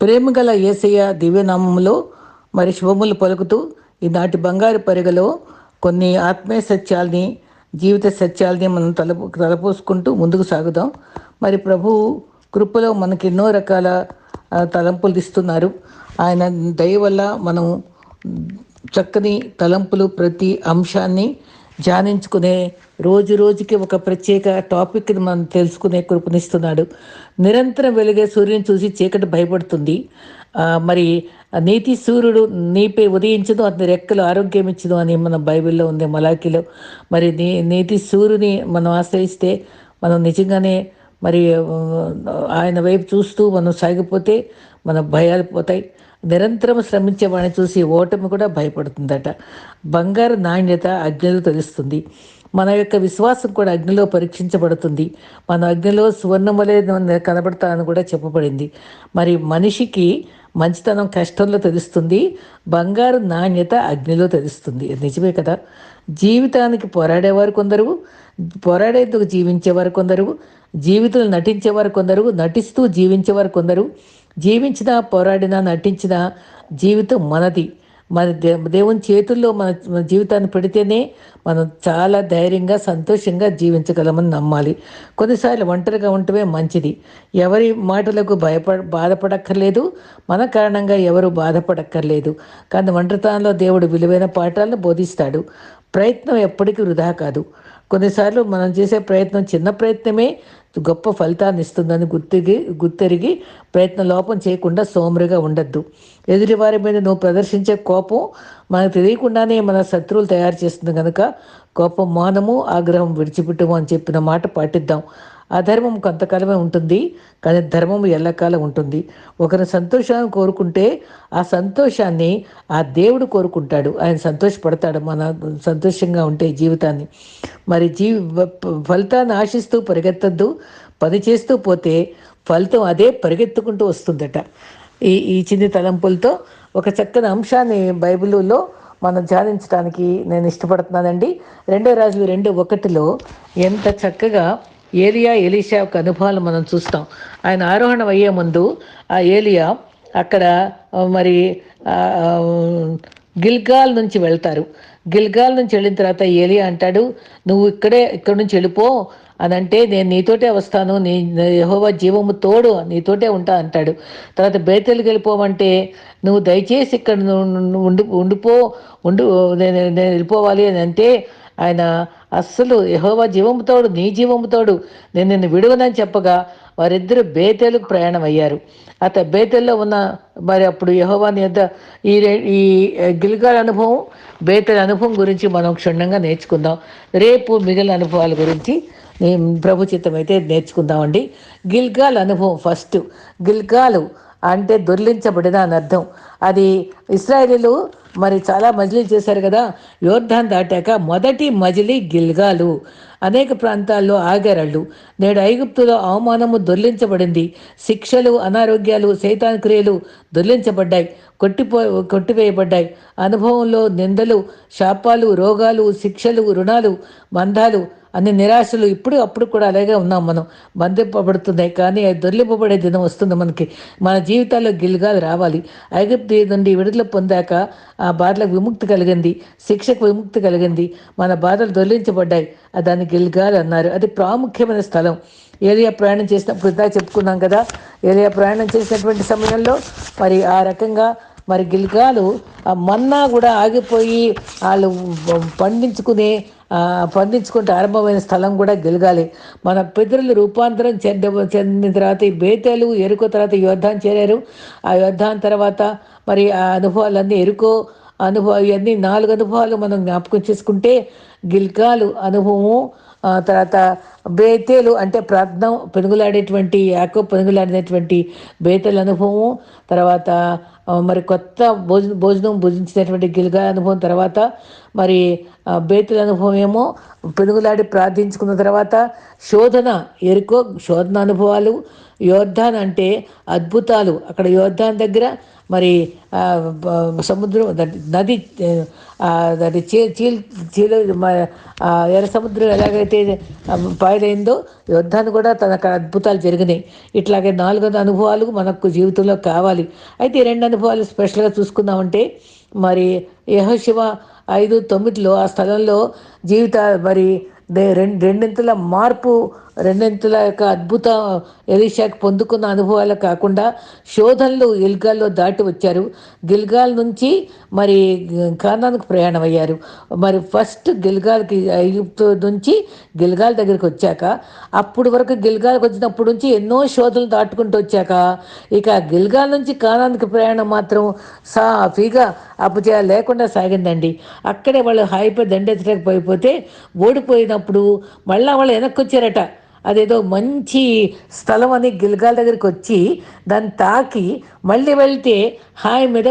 ప్రేమగల ఏసయ్య దివ్యనామంలో మరి శుభములు పలుకుతూ ఈనాటి బంగారు పరిగలో కొన్ని ఆత్మీయ సత్యాల్ని జీవిత సత్యాల్ని మనం తలపు తలపోసుకుంటూ ముందుకు సాగుదాం. మరి ప్రభు కృపలో మనకి ఎన్నో రకాల తలంపులు ఇస్తున్నారు. ఆయన దయ వల్ల మనం చక్కని తలంపులు ప్రతి అంశాన్ని ధ్యానించుకునే రోజు రోజుకి ఒక ప్రత్యేక టాపిక్ని మనం తెలుసుకునే కృపనిస్తున్నాడు నిరంతరం వెలిగే సూర్యుని చూసి చీకటి భయపడుతుంది. మరి నీతి సూర్యుడు నీపై ఉదయించదు అతని రెక్కలు ఆరోగ్యం ఇచ్చదు అని మన బైబిల్లో ఉంది మలాకిలో మరి నీ నీతి సూర్యుని మనం ఆశ్రయిస్తే మనం నిజంగానే మరి ఆయన వైపు చూస్తూ మనం సాగిపోతే మన భయాలు పోతాయి. నిరంతరం శ్రమించే వాడిని చూసి ఓటమి కూడా భయపడుతుందట. బంగారు నాణ్యత అగ్నిలో తెలుస్తుంది. మన యొక్క విశ్వాసం కూడా అగ్నిలో పరీక్షించబడుతుంది. మన అగ్నిలో సువర్ణమలే కనబడతానని కూడా చెప్పబడింది. మరి మనిషికి మంచితనం కష్టంలో తెలుస్తుంది. బంగారు నాణ్యత అగ్నిలో తెలుస్తుంది. నిజమే కదా? జీవితానికి పోరాడేవారు కొందరు పోరాడేందుకు జీవించేవారు కొందరు జీవితంలో నటించేవారు కొందరు నటిస్తూ జీవించేవారు కొందరు జీవించినా పోరాడినా నటించిన జీవితం మనది. మన దే దేవుని చేతుల్లో మన మన జీవితాన్ని పెడితేనే మనం చాలా ధైర్యంగా సంతోషంగా జీవించగలమని నమ్మాలి. కొన్నిసార్లు ఒంటరిగా ఉండటమే మంచిది. ఎవరి మాటలకు భయపడ బాధపడక్కర్లేదు. మన కారణంగా ఎవరు బాధపడక్కర్లేదు. కానీ ఒంటరితనంలో దేవుడు విలువైన పాఠాలను బోధిస్తాడు. ప్రయత్నం ఎప్పటికీ వృధా కాదు. కొన్నిసార్లు మనం చేసే ప్రయత్నం చిన్న ప్రయత్నమే గొప్ప ఫలితాన్ని ఇస్తుందని గుర్తిగి గుర్తెరిగి ప్రయత్న లోపం చేయకుండా సోమరిగా ఉండద్దు. ఎదుటివారి మీద నువ్వు ప్రదర్శించే కోపం మనకు తెలియకుండానే మన శత్రువులు తయారు చేస్తుంది కనుక కోపం మానము ఆగ్రహం విడిచిపెట్టము అని చెప్పిన మాట పాటిద్దాం. అధర్మం కొంతకాలమే ఉంటుంది కానీ ధర్మం ఎల్లకాలం ఉంటుంది. ఒకరి సంతోషాన్ని కోరుకుంటే ఆ సంతోషాన్ని ఆ దేవుడు కోరుకుంటాడు. ఆయన సంతోషపడతాడు మన సంతోషంగా ఉంటే జీవితాన్ని. మరి జీవి ఫలితాన్ని ఆశిస్తూ పరిగెత్తద్దు పని చేస్తూ పోతే ఫలితం అదే పరిగెత్తుకుంటూ వస్తుందట. ఈ ఈ చిన్ని తలంపులతో ఒక చక్కని అంశాన్ని బైబిల్లో మనం ధ్యానించడానికి నేను ఇష్టపడుతున్నానండి. రెండో రాజులు రెండు ఒకటిలో ఎంత చక్కగా ఏలియా ఎలీషా యొక్క అనుభవాలు మనం చూస్తాం. ఆయన ఆరోహణం అయ్యే ముందు ఆ ఏలియా అక్కడ మరి గిల్గాల్ నుంచి వెళ్తారు. గిల్గాల్ నుంచి వెళ్ళిన తర్వాత ఏలియా అంటాడు నువ్వు ఇక్కడే ఇక్కడ నుంచి వెళ్ళిపో. అని అంటే నేను నీతోటే వస్తాను. నీ యహోవా జీవము తోడు. నీతోటే ఉంటా అంటాడు. తర్వాత బేతెలకు వెళ్ళిపోమంటే నువ్వు దయచేసి ఇక్కడ ఉండి ఉండిపో. ఉండు నేను నేను వెళ్ళిపోవాలి అని అంటే ఆయన అస్సలు యహోవా జీవముతోడు నీ జీవముతోడు నేను నిన్ను విడువనని చెప్పగా వారిద్దరు బేతేలకు ప్రయాణం అయ్యారు అత బేతెల్లో ఉన్న మరి అప్పుడు యహోవాని యొద్ద ఈ ఈ గిల్గాల్ అనుభవం బేతెల్ అనుభవం గురించి మనం క్షుణ్ణంగా నేర్చుకుందాం. రేపు మిగిలిన అనుభవాల గురించి నేను ప్రభు చిత్తం అయితే నేర్చుకుందామండి. గిల్గాల్ అనుభవం ఫస్ట్. గిల్గాలు అంటే దొర్లించబడిన అని అర్థం అది ఇస్రాయేలీలు మరి చాలా మజిలీ చేశారు కదా. యోర్ధాన్ దాటాక మొదటి మజిలీ గిల్గాలు. అనేక ప్రాంతాల్లో ఆగారళ్ళు. నేడు ఐగుప్తులో అవమానము దొర్లించబడింది. శిక్షలు అనారోగ్యాలు సైతాన్ క్రియలు దొర్లించబడ్డాయి. కొట్టిపో కొట్టివేయబడ్డాయి. అనుభవంలో నిందలు శాపాలు రోగాలు శిక్షలు రుణాలు బంధాలు అన్ని నిరాశలు ఇప్పుడు అప్పుడు కూడా అలాగే ఉన్నాం మనం. బంధింపబడుతున్నాయి కానీ అది దొర్లింపబడే దినం వస్తుంది మనకి. మన జీవితాల్లో గిల్గాలు రావాలి. ఐగుప్తి నుండి విడుదల పొందాక ఆ బాధలకు విముక్తి కలిగింది. శిక్షకు విముక్తి కలిగింది. మన బాధలు దొర్లించబడ్డాయి. దాన్ని గిల్గాల్ అన్నారు. అది ప్రాముఖ్యమైన స్థలం. ఏలియా ప్రయాణం చేసినప్పుడు ఇందాక చెప్పుకున్నాం కదా. ఏలియా ప్రయాణం చేసినటువంటి సమయంలో మరి ఆ రకంగా మరి గిల్గాలు ఆ మన్నా కూడా ఆగిపోయి వాళ్ళు పండించుకునే పండించుకుంటే ఆరంభమైన స్థలం కూడా గెలగాలి. మన పితరులు రూపాంతరం చెంద చెందిన తర్వాత ఈ బేతలు ఎరుకో తర్వాత యోద్ధాన్ చేరారు. ఆ యోద్ధాన్ తర్వాత మరి ఆ అనుభవాలన్నీ ఎరుకో అనుభవం ఇవన్నీ నాలుగు అనుభవాలు మనం జ్ఞాపకం చేసుకుంటే గిల్కాలు అనుభవము తర్వాత బేతేలు అంటే ప్రార్థన పెనుగులాడేటువంటి యాకో పెనుగులాడినటువంటి బేతల అనుభవము తర్వాత మరి కొత్త భోజనం భోజనం భుజించినటువంటి గిల్గా అనుభవం తర్వాత మరి బేతుల అనుభవం ఏమో పెనుగులాడి ప్రార్థించుకున్న తర్వాత శోధన ఎరుకో శోధన అనుభవాలు యోర్ధాన్ అంటే అద్భుతాలు. అక్కడ యోర్ధాన్ దగ్గర మరి సముద్రం నది ఆ, చీ చీల్ చీల ఎర్ర సముద్రం ఎలాగైతే పాయలైందో యుద్ధాన్ని కూడా తన అద్భుతాలు జరిగినాయి. ఇట్లాగే నాలుగైదు అనుభవాలు మనకు జీవితంలో కావాలి. అయితే రెండు అనుభవాలు స్పెషల్గా చూసుకుందామంటే మరి యహశివ ఐదు తొమ్మిదిలో ఆ స్థలంలో జీవిత మరి దే- రెండు రెండింతల మార్పు రెండింతల యొక్క అద్భుత ఎలీషాకు పొందుకున్న అనుభవాలు కాకుండా శోధనలు గిల్గాల్లో దాటి వచ్చారు. గిల్గాల్ నుంచి మరి కానానికి ప్రయాణం అయ్యారు మరి ఫస్ట్ గిల్గాల్కి ఐగుప్తు నుంచి గిల్గాల్ దగ్గరికి వచ్చాక అప్పుడు వరకు గిల్గాల్కి వచ్చినప్పటి నుంచి ఎన్నో శోధనలు దాటుకుంటూ వచ్చాక ఇక గిల్గాల్ నుంచి కానానికి ప్రయాణం మాత్రం సాఫీగా అపజయ లేకుండా సాగిందండి. అక్కడే వాళ్ళు హాయిపై దండెత్తడానికి పోయిపోతే ఓడిపోయినప్పుడు మళ్ళీ వాళ్ళు వెనక్కి వచ్చారట అదేదో మంచి స్థలం అని గిల్గాల దగ్గరికి వచ్చి దాన్ని తాకి మళ్ళీ వెళ్తే హాయ్ మీద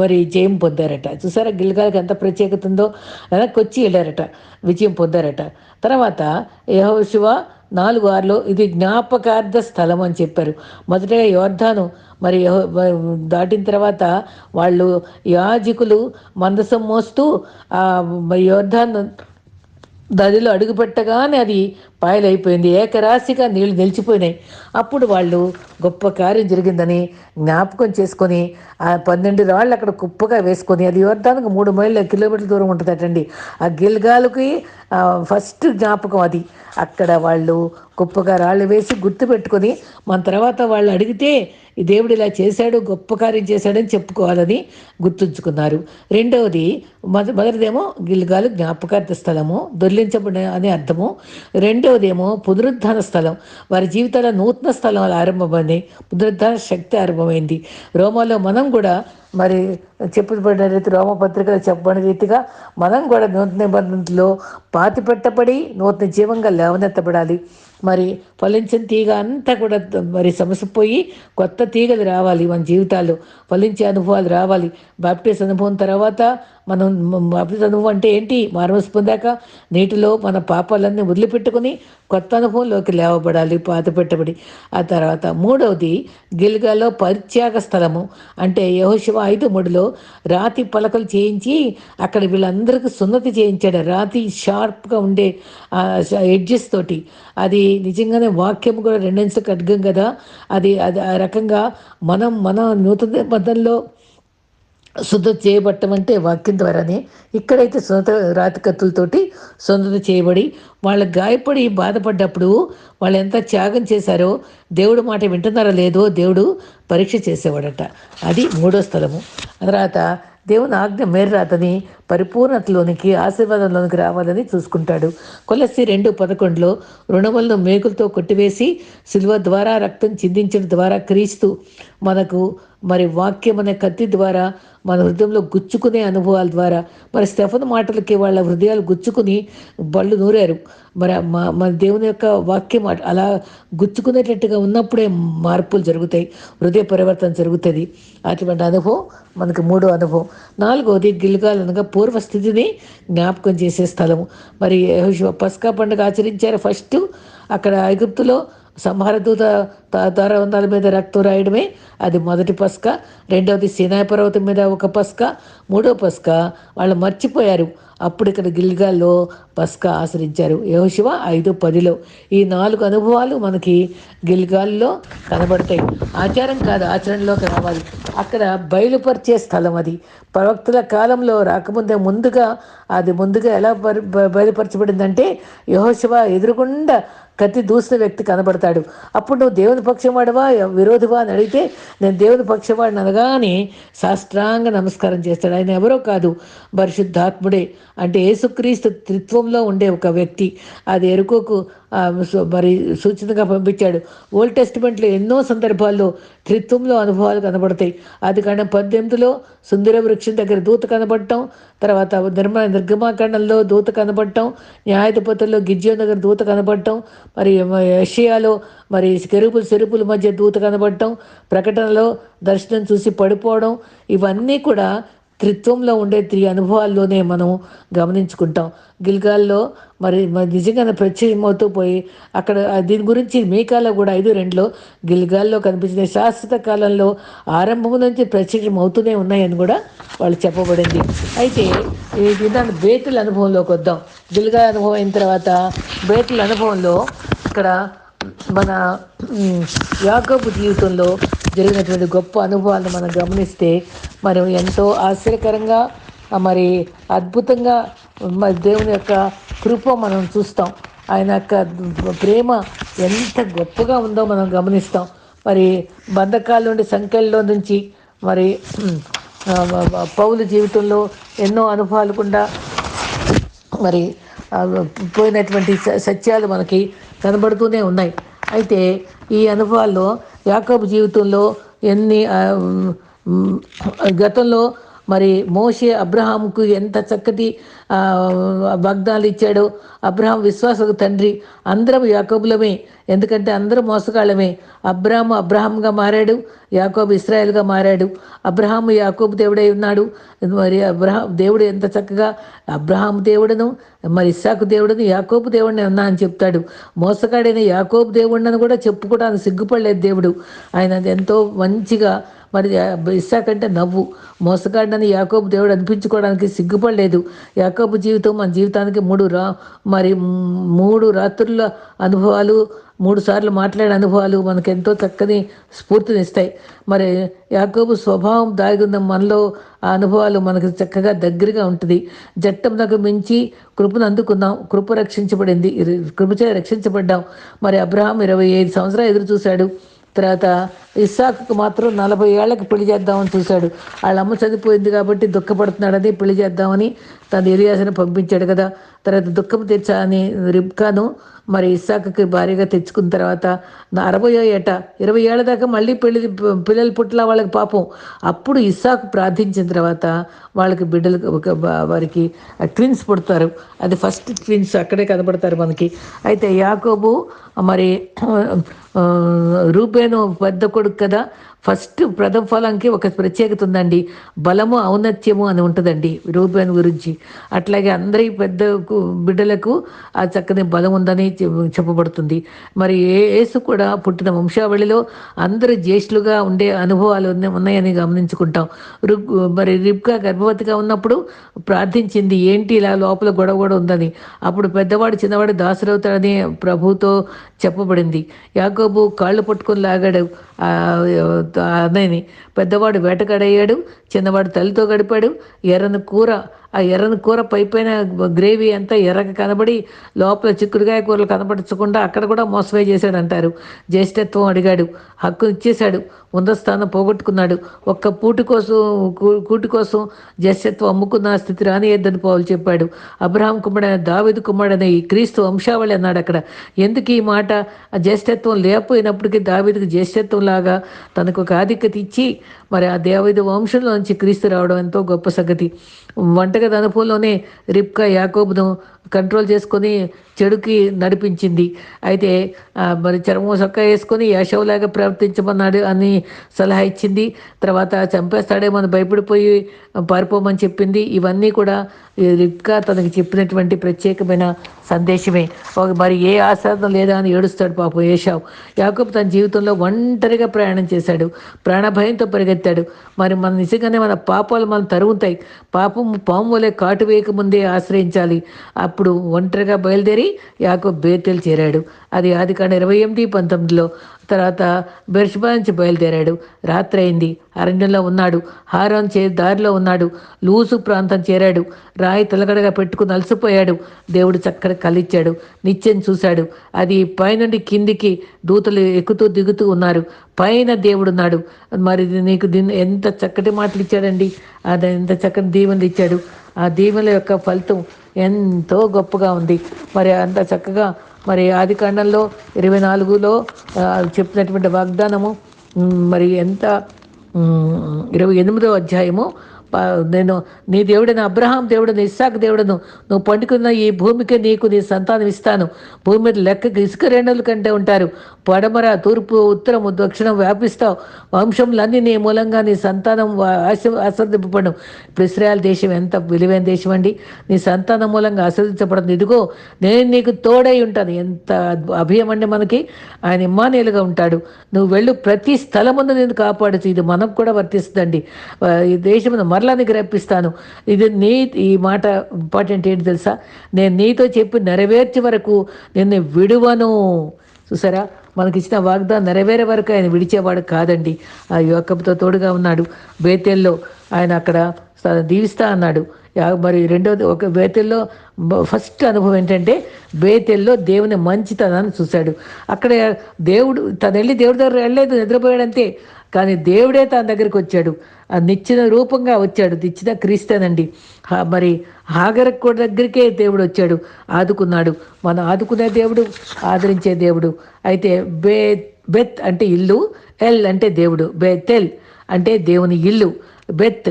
మరి జయం పొందారట. చూసారా గిల్గాలకి ఎంత ప్రత్యేకత ఉందో? వెనక్కి వచ్చి వెళ్ళారట విజయం పొందారట. తర్వాత యెహోషువ నాలుగు ఆరులో ఇది జ్ఞాపకార్థ స్థలం అని చెప్పారు. మొదటగా యోర్ధాను మరి దాటిన తర్వాత వాళ్ళు యాజకులు మందసం మోస్తూ ఆ యోర్ధాను నదిలో అడుగుపెట్టగానే అది పాయలైపోయింది ఏకరాశిగా నీళ్ళు నిలిచిపోయినాయి. అప్పుడు వాళ్ళు గొప్ప కార్యం జరిగిందని జ్ఞాపకం చేసుకొని ఆ పన్నెండు రాళ్ళు అక్కడ కుప్పగా వేసుకొని అది యోర్ధానికి మూడు మైళ్ళ కిలోమీటర్ల దూరం ఉంటుందటండి ఆ గిల్గాలకి ఫస్ట్ జ్ఞాపకం అది. అక్కడ వాళ్ళు కుప్పగా రాళ్ళు వేసి గుర్తుపెట్టుకొని మన తర్వాత వాళ్ళు అడిగితే ఈ దేవుడు ఇలా చేశాడు గొప్ప కార్యం చేశాడని చెప్పుకోవాలని గుర్తుంచుకున్నారు. రెండవది మొద మొదటిదేమో గిల్గాలు జ్ఞాపకార్థ స్థలము దొర్లించబడిన అనే అర్థము. రెండవదేమో పునరుద్ధాన స్థలం. వారి జీవితాల నూతన స్థలం ఆరంభమైంది. పునరుద్ధాన శక్తి ఆరంభమైంది. రోమాలో మనం కూడా మరి చెప్పబడిన రీతి రోమపత్రికలో చెప్పబడిన రీతిగా మనం కూడా నూతన నిబంధనలో పాతి పెట్టబడి నూతన జీవంగా లేవనెత్తబడాలి. మరి ఫలించిన తీగ అంతా కూడా మరి సమసిపోయి కొత్త తీగలు రావాలి మన జీవితాల్లో. ఫలించే అనుభవాలు రావాలి. బాప్టిస్ అనుభవం తర్వాత మనం బాప్టిస్ అనుభవం అంటే ఏంటి? మారవలసి పొందాక నీటిలో మన పాపాలన్నీ వదిలిపెట్టుకుని కొత్త అనుభవంలోకి లేవబడాలి పాత పెట్టబడి. ఆ తర్వాత మూడవది గిల్గాలో పరిత్యాగ స్థలము. అంటే యహోశివ ఐదు మూడులో రాతి పలకలు చేయించి అక్కడ వీళ్ళందరికీ సున్నతి చేయించాడు. రాతి షార్ప్గా ఉండే ఎడ్జెస్ తోటి. అది నిజంగానే వాక్యం కూడా రెండంచెలు ఖడ్గం కదా. అది అది ఆ రకంగా మనం మన నూతన నిబంధనలో శుద్ధ చేయబట్టం అంటే వాక్యం ద్వారానే ఇక్కడైతే సొంత రాతికత్తులతోటి సొంత చేయబడి వాళ్ళ గాయపడి బాధపడ్డప్పుడు వాళ్ళు ఎంత త్యాగం చేశారో దేవుడు మాట వింటున్నారో లేదో దేవుడు పరీక్ష చేసేవాడట. అది మూడో స్థలము. తర్వాత దేవుని ఆజ్ఞ మేర అతని పరిపూర్ణతలోనికి ఆశీర్వాదంలోనికి రావాలని చూసుకుంటాడు. కొలసి రెండు పదకొండులో రుణములను మేకులతో కొట్టివేసి శిల్వ ద్వారా రక్తం చిందించడం ద్వారా క్రీస్తు మనకు మరి వాక్యం అనే కత్తి ద్వారా మన హృదయంలో గుచ్చుకునే అనుభవాల ద్వారా మరి స్టెఫన్ మాటలకి వాళ్ళ హృదయాలు గుచ్చుకుని బళ్ళు నూరారు. మరి మా మన దేవుని యొక్క వాక్యం అలా గుచ్చుకునేటట్టుగా ఉన్నప్పుడే మార్పులు జరుగుతాయి హృదయ పరివర్తన జరుగుతుంది. అటువంటి అనుభవం మనకి మూడో అనుభవం. నాలుగోది గిల్గాల్ అనగా పూర్వస్థితిని జ్ఞాపకం చేసే స్థలము. మరి పస్కా పండుగ ఆచరించారు ఫస్ట్. అక్కడ ఐగుప్తులో సంహార దూత మీద రక్తం రాయడమే. అది మొదటి పస్క. రెండవది సినాయ పర్వతం మీద ఒక పస్క. మూడో పస్క. వాళ్ళు మర్చిపోయారు. అప్పుడు ఇక్కడ గిల్గాల్లో పస్కా ఆచరించారు యహోశివ ఐదు పదిలో. ఈ నాలుగు అనుభవాలు మనకి గిల్గాల్లో కనబడతాయి. ఆచారం కాదు ఆచరణలోకి రావాలి. అక్కడ బయలుపరిచే స్థలం అది. ప్రవక్తల కాలంలో రాకముందే ముందుగా అది ముందుగా ఎలా బయలుపరచబడిందంటే యహోశివ ఎదురుగుండా కత్తి దూసిన వ్యక్తి కనబడతాడు. అప్పుడు నువ్వు దేవుని పక్షవాడవా? విరోధివా అని అడిగితే నేను దేవుని పక్షవాడిని అనగానే సాష్టాంగ నమస్కారం చేస్తాడు. ఆయన ఎవరో కాదు పరిశుద్ధాత్ముడే. అంటే యేసుక్రీస్తు త్రిత్వంలో ఉండే ఒక వ్యక్తి. అది ఎరుకోకు మరి సూచనగా పంపించాడు. ఓల్డ్ టెస్టిమెంట్లో ఎన్నో సందర్భాల్లో త్రిత్వంలో అనుభవాలు కనబడతాయి. అది కానీ పద్దెనిమిదిలో సుందర వృక్షం దగ్గర దూత కనబడటం తర్వాత నిర్మ నిర్గమాకాండంలో దూత కనబడటం న్యాయాధిపతుల్లో గిజ్జో దగ్గర దూత కనబడటం మరి ఏషియాలో మరి కెరుపులు సెరుపుల మధ్య దూత కనబడటం ప్రకటనలో దర్శనం చూసి పడిపోవడం ఇవన్నీ కూడా త్రిత్వంలో ఉండే త్రి అనుభవాల్లోనే మనం గమనించుకుంటాం. గిల్గాల్లో మరి మరి నిజంగా ప్రత్యక్షమవుతూ పోయి అక్కడ దీని గురించి మీకాలో కూడా ఐదు రెండులో గిల్గాల్లో కనిపించిన శాశ్వత కాలంలో ఆరంభం నుంచి ప్రత్యక్షం అవుతూనే ఉన్నాయని కూడా వాళ్ళు చెప్పబడింది. అయితే ఈ దాని బేతుల అనుభవంలోకి వద్దాం. గిల్గా అనుభవం అయిన తర్వాత బేతుల అనుభవంలో ఇక్కడ మన యాగపు యాకోబు జీవితంలో జరిగినటువంటి గొప్ప అనుభవాలను మనం గమనిస్తే మనం ఎంతో ఆశ్చర్యకరంగా మరి అద్భుతంగా మరి దేవుని యొక్క కృప మనం చూస్తాం. ఆయన యొక్క ప్రేమ ఎంత గొప్పగా ఉందో మనం గమనిస్తాం. మరి బంధకాల నుండి సంఖ్యల్లో నుంచి మరి పౌల పౌలు జీవితంలో ఎన్నో అనుభవాలు గుండా మరి పోయినటువంటి సత్యాలు మనకి కనబడుతూనే ఉన్నాయి. అయితే ఈ అనుభవాల్లో యాకోబు జీవితంలో ఎన్ని గతంలో మరి మోషే అబ్రహాంకు ఎంత చక్కటి వాగ్దానాలు ఇచ్చాడో. అబ్రహాం విశ్వాసకు తండ్రి. అందరం యాకోబులమే. ఎందుకంటే అందరూ మోసగాళ్ళమే. అబ్రహం అబ్రహాంగా మారాడు. యాకోబు ఇస్రాయల్గా మారాడు. అబ్రహాము యాకోబు దేవుడై ఉన్నాడు. మరి అబ్రహాం దేవుడు ఎంత చక్కగా అబ్రహాం దేవుడును మరి ఇస్సాకు దేవుడును యాకోబు దేవుడిని ఉన్నా అని చెప్తాడు. మోసగాడైన యాకోబు దేవుడిని కూడా చెప్పుకోవడానికి సిగ్గుపడలేదు దేవుడు. ఆయన ఎంతో మంచిగా మరి ఇస్సాకంటే నవ్వు. మోసగాడని యాకోబు దేవుడు అనిపించుకోవడానికి సిగ్గుపడలేదు. యాకోబు జీవితం మన జీవితానికి మూడు రా మరి మూడు రాత్రుల అనుభవాలు మూడు సార్లు మాట్లాడే అనుభవాలు మనకు ఎంతో చక్కని స్ఫూర్తినిస్తాయి. మరి యాకోబు స్వభావం దాగి ఉన్న మనలో ఆ అనుభవాలు మనకు చక్కగా దగ్గరగా ఉంటుంది. జట్టంనకు మించి కృపను అందుకున్నాం. కృప రక్షించబడింది. కృపచే రక్షించబడ్డాం. మరి అబ్రహాం ఇరవై ఐదు సంవత్సరాలు ఎదురు చూశాడు. తర్వాత ఇస్సాకు మాత్రం నలభై ఏళ్ళకి పెళ్ళి చేద్దామని చూశాడు. వాళ్ళ అమ్మ చనిపోయింది కాబట్టి దుఃఖపడుతున్నాడని పెళ్ళి చేద్దామని తను ఎలియాసను పంపించాడు కదా. తర్వాత దుఃఖం తెచ్చా అని రిబ్కాను మరి ఇస్సాకుకి భారీగా తెచ్చుకున్న తర్వాత అరవయో ఏట ఇరవై ఏళ్ళ దాకా మళ్ళీ పెళ్ళి పిల్లలు పుట్టిన వాళ్ళకి పాపం. అప్పుడు ఇస్సాకు ప్రార్థించిన తర్వాత వాళ్ళకి బిడ్డలు ఒక వారికి ట్విన్స్ పుడతారు. అది ఫస్ట్ ట్విన్స్ అక్కడే కనబడతారు మనకి. అయితే యాకోబు మరి రూపేను పెద్ద కొడుకు కదా ఫస్ట్ ప్రథమ ఫలానికి ఒక ప్రత్యేకత ఉందండి. బలము ఔన్నత్యము అని ఉంటుందండి రూపేను గురించి. అట్లాగే అందరి పెద్ద బిడ్డలకు ఆ చక్కని బలం ఉందని చెప్పబడుతుంది. మరి ఏ- యేసు కూడా పుట్టిన వంశావళిలో అందరూ జ్యేష్ఠులుగా ఉండే అనుభవాలు ఉన్నాయని గమనించుకుంటాం. మరి రిబ్కా గర్భవతిగా ఉన్నప్పుడు ప్రార్థించింది ఏంటి ఇలా లోపల గొడవ కూడా ఉందని? అప్పుడు పెద్దవాడు చిన్నవాడు దాసురవుతాడని ప్రభుతో చెప్పబడింది. యాకోబు కాళ్ళు పట్టుకొని లాగాడు. అన్నయ్యని పెద్దవాడు వేటగాడయ్యాడు చిన్నవాడు తల్లితో గడిపాడు ఎర్రని కూర ఆ ఎర్రని కూర పైపైన గ్రేవీ అంతా ఎర్రగా కనబడి లోపల చిక్కుడుకాయ కూరలు కనపడించకుండా అక్కడ కూడా మోసమే చేశాడంటారు. జ్యేష్ఠత్వం అడిగాడు. హక్కు ఇచ్చేశాడు. ముందస్థానం పోగొట్టుకున్నాడు. ఒక్క పూటి కోసం కూ- కూటి కోసం జ్యేష్ఠత్వం అమ్ముకున్న స్థితి రానియద్దని పౌలు చెప్పాడు. అబ్రహాం కుమారుడైన దావిదు కుమారుడైన ఈ క్రీస్తు వంశావళి అన్నాడు అక్కడ. ఎందుకు ఈ మాట? ఆ జ్యేష్ఠత్వం లేకపోయినప్పటికీ దావిదికి జ్యేష్ఠత్వం లాగా తనకు ఒక ఆధిక్యత ఇచ్చి మరి ఆ దేవైదు వంశంలోంచి క్రీస్తు రావడం ఎంతో గొప్ప సంగతి. వంటగది అనుభవంలోనే రిప్కా యాకోబ్ను కంట్రోల్ చేసుకొని చెడుకి నడిపించింది. అయితే మరి చర్మం సొక్క వేసుకొని యశవులాగా ప్రవర్తించమన్నాడు అని సలహా ఇచ్చింది. తర్వాత చంపేస్తాడేమని భయపడిపోయి పారిపోమని చెప్పింది. ఇవన్నీ కూడా రిప్గా రిప్కా తనకి చెప్పినటువంటి ప్రత్యేకమైన సందేశమే. ఒక- మరి ఏ ఆసాదం లేదా అని ఏడుస్తాడు పాపం ఏషావు యాకబ్ తన జీవితంలో ఒంటరిగా ప్రయాణం చేశాడు. ప్రాణభయంతో పరిగెత్తాడు. మరి మన నిజంగానే మన పాపాలు మనం తరుగుతాయి పాపం పాము వలె కాటు వేయకముందే ఆశ్రయించాలి. అప్పుడు ఒంటరిగా బయలుదేరి యాకోబు బేతేలు చేరాడు. అది ఆది కాండ ఇరవై ఎనిమిది పంతొమ్మిదిలో. తర్వాత బెర్షబా నుంచి బయలుదేరాడు. రాత్రి అయింది. అరణ్యంలో ఉన్నాడు. హారం చే దారిలో ఉన్నాడు. లూసు ప్రాంతం చేరాడు. రాయి తలగడగా పెట్టుకుని అలసిపోయాడు. దేవుడు చక్కగా కలిచ్చాడు నిత్యం చూశాడు. అది పైనుండి కిందికి దూతలు ఎక్కుతూ దిగుతూ ఉన్నారు. పైన దేవుడున్నాడు. మరి నీకు దీన్ని ఎంత చక్కటి మాటలు ఇచ్చాడండి అది ఎంత చక్కటి దీవెనలు ఇచ్చాడు ఆ దీవెల యొక్క ఫలితం ఎంతో గొప్పగా ఉంది. మరి అంత చక్కగా మరి ఆది కాండంలో ఇరవై నాలుగులో చెప్పినటువంటి వాగ్దానము మరి ఎంత ఇరవై ఎనిమిదో అధ్యాయము నేను నీ దేవుడైన అబ్రహాం దేవుడు ఇస్సాక్ దేవుడును నువ్వు పండుకున్న ఈ భూమికి నీకు నీ సంతానం ఇస్తాను. భూమి మీద లెక్కకి ఇసుక రేణుల కంటే ఉంటారు. పడమర తూర్పు ఉత్తరము దక్షిణం వ్యాపిస్తావు. వంశములన్నీ నీ మూలంగా నీ సంతానం ఆశ్రదింపబడు ఆశ ఇప్పుడు ఇస్రాయల్ దేశం ఎంత విలువైన దేశం అండి నీ సంతానం మూలంగా ఆశీర్దించబడుతుంది ఇదిగో నేను నీకు తోడై ఉంటాను. ఎంత అభయం అండి మనకి. ఆయన ఇమ్మానేలుగా ఉంటాడు. నువ్వు వెళ్ళు. ప్రతి స్థలముందు నేను కాపాడుతూ ఇది మనకు కూడా వర్తిస్తుందండి. ఈ ఈ దేశమును మరలా నీకు రప్పిస్తాను ఇది నీ ఈ మాట ఇంపార్టెంట్ ఏంటి తెలుసా? నేను నీతో చెప్పి నెరవేర్చే వరకు నిన్ను విడువను. చూసారా? మనకిచ్చిన వాగ్దానం నెరవేరే వరకు ఆయన విడిచేవాడు కాదండి. ఆ యువకపుతో తోడుగా ఉన్నాడు. బేతెల్లో ఆయన అక్కడ దీవిస్తా అన్నాడు. మరి రెండోది ఒక బేతెల్లో ఫస్ట్ అనుభవం ఏంటంటే బేతెల్లో దేవుని మంచితనాన్ని చూశాడు. అక్కడ దేవుడు తను వెళ్ళి దేవుడి దగ్గర వెళ్ళలేదు నిద్రపోయాడంతే. కానీ దేవుడే తన దగ్గరికి వచ్చాడు. ఆ నిచ్చిన రూపంగా వచ్చాడు. నిచ్చిన క్రీస్తేనండి. మరి హాగరకు కూడా దగ్గరికే దేవుడు వచ్చాడు. ఆదుకున్నాడు. మనం ఆదుకునే దేవుడు ఆదరించే దేవుడు. అయితే బే బెత్ అంటే ఇల్లు ఎల్ అంటే దేవుడు. బెతెల్ అంటే దేవుని ఇల్లు. బెత్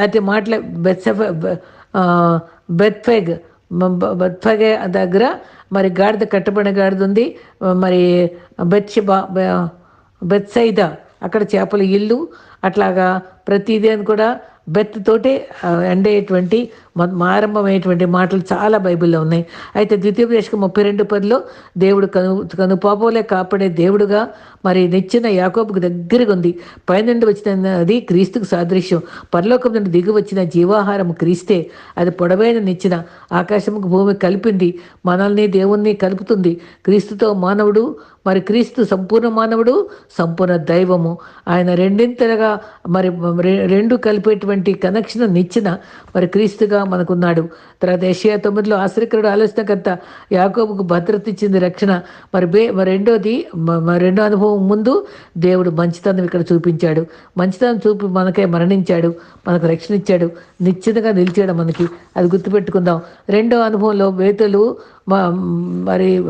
అయితే మాటల బెత్సఫ బెత్ఫెగ్ బెత్ఫెగే దగ్గర మరి గాడిద కట్టబడిన గాడిద ఉంది. మరి బెత్షిబా బెత్సైదా అక్కడ చేపల ఇల్లు అట్లాగా ప్రతిదీ అని కూడా బెత్తతోటే ఎండేటువంటి ఆరంభమైనటువంటి మాటలు చాలా బైబిల్లో ఉన్నాయి. అయితే ద్వితీయోపదేశకం ముప్పై రెండు పదిలో దేవుడు కను కనుపాపోలే కాపాడే దేవుడుగా మరి నిచ్చిన యాకోబుకు దగ్గరగా ఉంది పైనుండి వచ్చిన అది క్రీస్తుకు సాదృశ్యం. పరలోకం నుండి దిగి వచ్చిన జీవాహారం క్రీస్తే. అది పొడవైన నిచ్చిన. ఆకాశముకు భూమి కలిపింది. మనల్ని దేవుణ్ణి కలుపుతుంది. క్రీస్తుతో మానవుడు మరి క్రీస్తు సంపూర్ణ మానవుడు సంపూర్ణ దైవము. ఆయన రెండింతలుగా మరి రెండు కలిపేటువంటి కనెక్షన్ నిచ్చిన. మరి క్రీస్తుగా మనకున్నాడు తర్వాత ఏషియా తొమ్మిదిలో ఆశ్రయకరుడు ఆలోచనకర్త యాకోబుకు భద్రత ఇచ్చింది రక్షణ. మరి బే మరి రెండోది రెండో అనుభవం ముందు దేవుడు మంచితనం ఇక్కడ చూపించాడు. మంచితనం చూపి మనకే మరణించాడు. మనకు రక్షణ ఇచ్చాడు. నిశ్చితంగా నిలిచాడు మనకి. అది గుర్తుపెట్టుకుందాం. రెండో అనుభవంలో వేతలు మ- మరి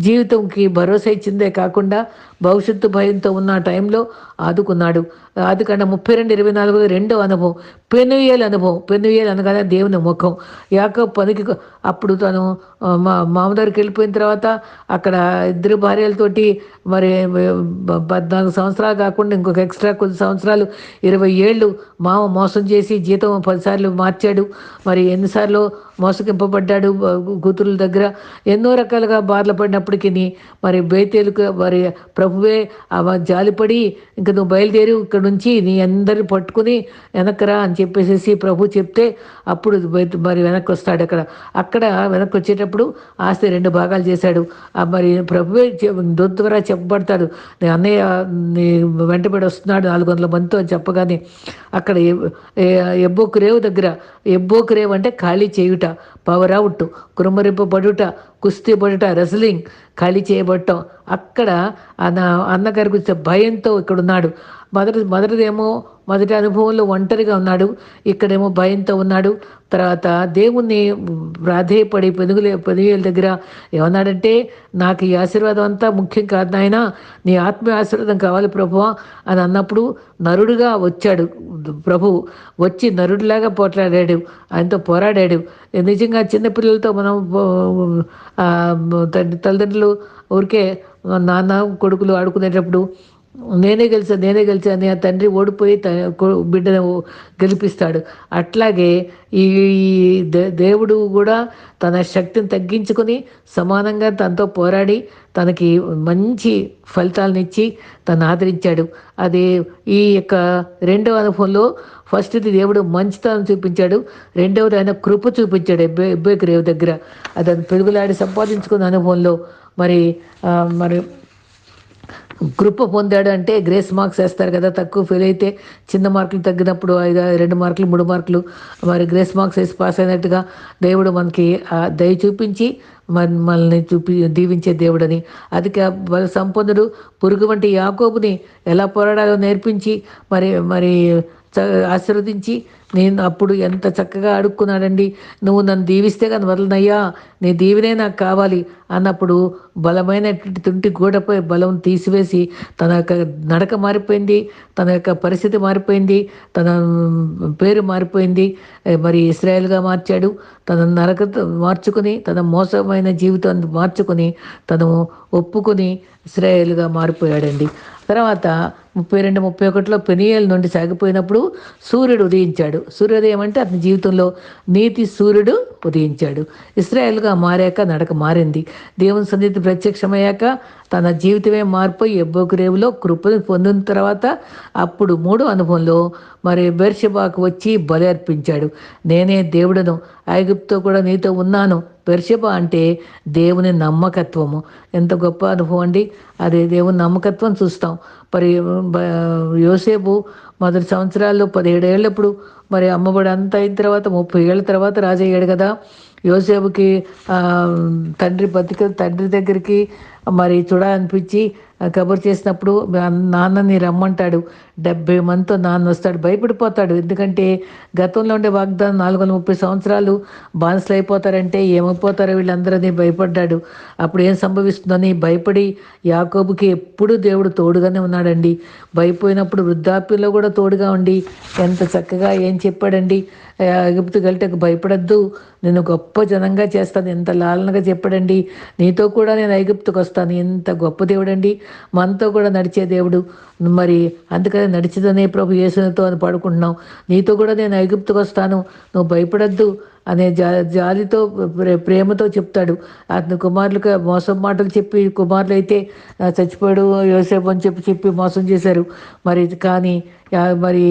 జీవితంకి భరోసా ఇచ్చిందే కాకుండా భవిష్యత్తు భయంతో ఉన్న టైంలో ఆదుకున్నాడు. ఆదుకన్నా ముప్పై రెండు ఇరవై నాలుగు రెండో అనుభవం. పెనుయేలు అనుభవం. పెనుయేలు అనగానే దేవుని ముఖం. యాకో పనికి అప్పుడు తను మా మామదారికి వెళ్ళిపోయిన తర్వాత అక్కడ ఇద్దరు భార్యలతోటి మరి పద్నాలుగు సంవత్సరాలు కాకుండా ఇంకొక ఎక్స్ట్రా కొద్ది సంవత్సరాలు ఇరవై ఏళ్ళు మామ మోసం చేసి జీతం పదిసార్లు మార్చాడు. మరి ఎన్నిసార్లు మోసగింపబడ్డాడు కూతురుల దగ్గర. ఎన్నో రకాలుగా బాధలు పడినప్పటికీ మరి బయతేలుకు మరి ప్రభువే జాలిపడి ఇంక నువ్వు బయలుదేరి. ఇక్కడ నుంచి నీ అందరిని పట్టుకుని వెనకరా అని చెప్పేసేసి ప్రభు చెప్తే అప్పుడు మరి వెనక్కి వస్తాడు అక్కడ. అక్కడ వెనక్కి వచ్చేటప్పుడు ఆస్తి రెండు భాగాలు చేశాడు. మరి ప్రభువే ద్వారా చెప్పబడతాడు. నీ అన్నయ్య నీ వెంటబడి వస్తున్నాడు నాలుగు వందల మందితో అని చెప్పగానే అక్కడ ఎబ్బో ఎ- ఎబ్బోకు రేవు దగ్గర ఎబ్బోకు రేవు అంటే ఖాళీ చేయుట పవర్ అవుట్ కురుమరింపబడుట కుస్తీ పడుట రెస్లింగ్ ఖాళీ చేయబడటం అక్కడ అన్న అన్నగారికి వచ్చే భయంతో ఇక్కడ ఉన్నాడు మొదటి మొదటిదేమో మొదటి అనుభవంలో ఒంటరిగా ఉన్నాడు ఇక్కడేమో భయంతో ఉన్నాడు. తర్వాత దేవుణ్ణి ప్రాధేయపడి పెనుగులే పెనుగుల దగ్గర ఏమన్నాడంటే నాకు ఈ ఆశీర్వాదం అంతా ముఖ్యం కాదు నాయన నీ ఆత్మీయ ఆశీర్వాదం కావాలి ప్రభువా అని అన్నప్పుడు నరుడుగా వచ్చాడు. ప్రభు వచ్చి నరుడిలాగా పోట్లాడాడు ఆయనతో పోరాడాడు. నిజంగా చిన్నపిల్లలతో మనం తల్లిదండ్రులు ఊరికే నాన్న కొడుకులు ఆడుకునేటప్పుడు నేనే గెలిచా నేనే గెలిచా అని ఆ తండ్రి ఓడిపోయి బిడ్డను గెలిపిస్తాడు. అట్లాగే ఈ దే- దేవుడు కూడా తన శక్తిని తగ్గించుకుని సమానంగా తనతో పోరాడి తనకి మంచి ఫలితాలను ఇచ్చి తను ఆదరించాడు. అది ఈ యొక్క రెండవ అనుభవంలో ఫస్ట్ది దేవుడు మంచితనం చూపించాడు. రెండవది ఆయన కృప చూపించాడు ఎబ్బే ఎబ్బేకి రేవు దగ్గర. అది పెరుగులాడి సంపాదించుకున్న అనుభవంలో మరి మరి కృప పొందాడు అంటే గ్రేస్ మార్క్స్ వేస్తారు కదా తక్కువ ఫెయిల్ అయితే చిన్న మార్కులు తగ్గినప్పుడు ఐదు రెండు మార్కులు మూడు మార్కులు మరి గ్రేస్ మార్క్స్ వేసి పాస్ అయినట్టుగా దేవుడు మనకి దయ చూపించి మన మనల్ని చూపి దీవించే దేవుడని. అధిక బల సంపన్నుడు పురుగు వంటి యాకోబుని ఎలా పోరాడాలో నేర్పించి మరి మరి ఆశీర్వదించి నేను అప్పుడు ఎంత చక్కగా అడుక్కున్నాడండి నువ్వు నన్ను దీవిస్తే కానీ వదలనయ్యా. నీ దీవినే నాకు కావాలి అన్నప్పుడు బలమైనటువంటి తుంటి గోడపై బలం తీసివేసి తన యొక్క నడక మారిపోయింది తన యొక్క పరిస్థితి మారిపోయింది తన పేరు మారిపోయింది. మరి ఇస్రాయల్గా మార్చాడు. తన నరక మార్చుకుని తన మోసమైన జీవితాన్ని మార్చుకుని తను ఒప్పుకొని ఇస్రాయేల్గా మారిపోయాడండి. తర్వాత ముప్పై రెండు ముప్పై ఒకటిలో పెనియల్ నుండి సాగిపోయినప్పుడు సూర్యుడు ఉదయించాడు. సూర్యోదయం అంటే అతని జీవితంలో నీతి సూర్యుడు ఉదయించాడు. ఇస్రాయేల్గా మారాక నడక మారింది. దేవుని సన్నిధి ప్రత్యక్షమయ్యాక తన జీవితమే మారిపోయి ఎబ్బోకు రేవులో కృపను పొందిన తర్వాత అప్పుడు మూడో అనుభవంలో మరి బెర్షబాకు వచ్చి బలి అర్పించాడు. నేనే దేవుడను ఐగుప్తో కూడా నీతో ఉన్నాను. బెర్షబ అంటే దేవుని నమ్మకత్వము. ఎంత గొప్ప అనుభవం అండి. అదే దేవుని నమ్మకత్వం చూస్తాం. మరి యోసేపు మొదటి సంవత్సరాల్లో పదిహేడేళ్ళప్పుడు మరి అమ్మబడి అంత అయిన తర్వాత ముప్పై ఏళ్ళ తర్వాత రాజయ్యాడు కదా. యోసేపుకి తండ్రి బతిక తండ్రి దగ్గరికి మరి చూడాలనిపించి కబుర్ చేసినప్పుడు నాన్నని రమ్మంటాడు. డెబ్బై మందితో నాన్న వస్తాడు భయపడిపోతాడు. ఎందుకంటే గతంలో ఉండే వాగ్దానం నాలుగు వందల ముప్పై సంవత్సరాలు బానిసలు అయిపోతారంటే ఏమైపోతారో వీళ్ళందరినీ భయపడ్డాడు. అప్పుడు ఏం సంభవిస్తుందని భయపడి యాకోబుకి ఎప్పుడు దేవుడు తోడుగానే ఉన్నాడండి. భయపోయినప్పుడు వృద్ధాప్యంలో కూడా తోడుగా ఉండి ఎంత చక్కగా ఏం చెప్పాడండి. ఎగుప్తు గలిటకు భయపడద్దు. నేను గొప్ప జనంగా చేస్తాను. ఎంత లాలనగా చెప్పడండి. నీతో కూడా నేను ఐగుప్తుకు వస్తాను. ఎంత గొప్ప దేవుడండి. మనతో కూడా నడిచే దేవుడు. మరి అందుకని నడిచదనే ప్రభు యేసునితో అని పడుకుంటున్నాం. నీతో కూడా నేను ఐగుప్తుకు వస్తాను. నువ్వు భయపడద్దు అనే జా జాలితో ప్రేమతో చెప్తాడు. అతని కుమారులకు మోసం మాటలు చెప్పి కుమారులు అయితే చచ్చిపోయాడు యోసేపు అని చెప్పి చెప్పి మోసం చేశారు. మరి కానీ మరి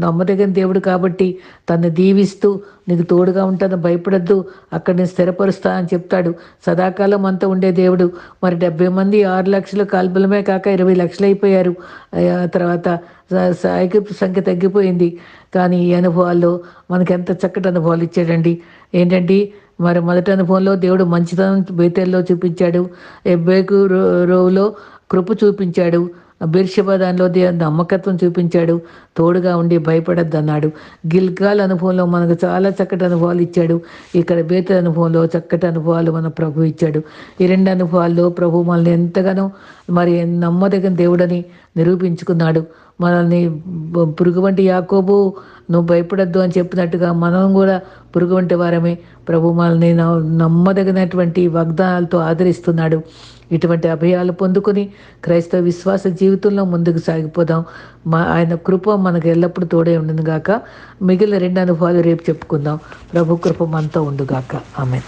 నమ్మదగిన దేవుడు కాబట్టి తను దీవిస్తూ నీకు తోడుగా ఉంటాను భయపడద్దు. అక్కడ నేను స్థిరపరుస్తా అని చెప్తాడు. సదాకాలం అంతా ఉండే దేవుడు. మరి డెబ్బై మంది ఆరు లక్షల కాల్బలమే కాక ఇరవై లక్షలు అయిపోయారు. తర్వాత ఐక్యపు సంఖ్య తగ్గిపోయింది. కానీ ఈ అనుభవాల్లో మనకి ఎంత చక్కటి అనుభవాలు ఇచ్చాడండి. ఏంటండి? మరి మొదటి అనుభవంలో దేవుడు మంచితనం బేతెల్లో చూపించాడు. ఎబ్బేకు రోవులో కృప చూపించాడు. బీర్షబ దానిలో నమ్మకత్వం చూపించాడు. తోడుగా ఉండి భయపడద్దు అన్నాడు గిల్గాల్ అనుభవంలో మనకు చాలా చక్కటి అనుభవాలు ఇచ్చాడు. ఇక్కడ బేత అనుభవంలో చక్కటి అనుభవాలు మన ప్రభు ఇచ్చాడు. ఈ రెండు అనుభవాల్లో ప్రభు మనల్ని ఎంతగానో మరి నమ్మదగిన దేవుడని నిరూపించుకున్నాడు. మనల్ని పురుగు వంటి యాకోబు నువ్వు భయపడద్దు అని చెప్పినట్టుగా మనం కూడా పురుగు వంటి వారమే. ప్రభు మనల్ని నమ్మదగినటువంటి వాగ్దానాలతో ఆదరిస్తున్నాడు. ఇటువంటి అభయాలు పొందుకుని క్రైస్తవ విశ్వాస జీవితంలో ముందుకు సాగిపోదాం. మా ఆయన కృప మనకు ఎల్లప్పుడూ తోడే ఉండుగాక మిగిలిన రెండు అనుభవాలు రేపు చెప్పుకుందాం. ప్రభు కృప మనతో ఉండుగాక. ఆమె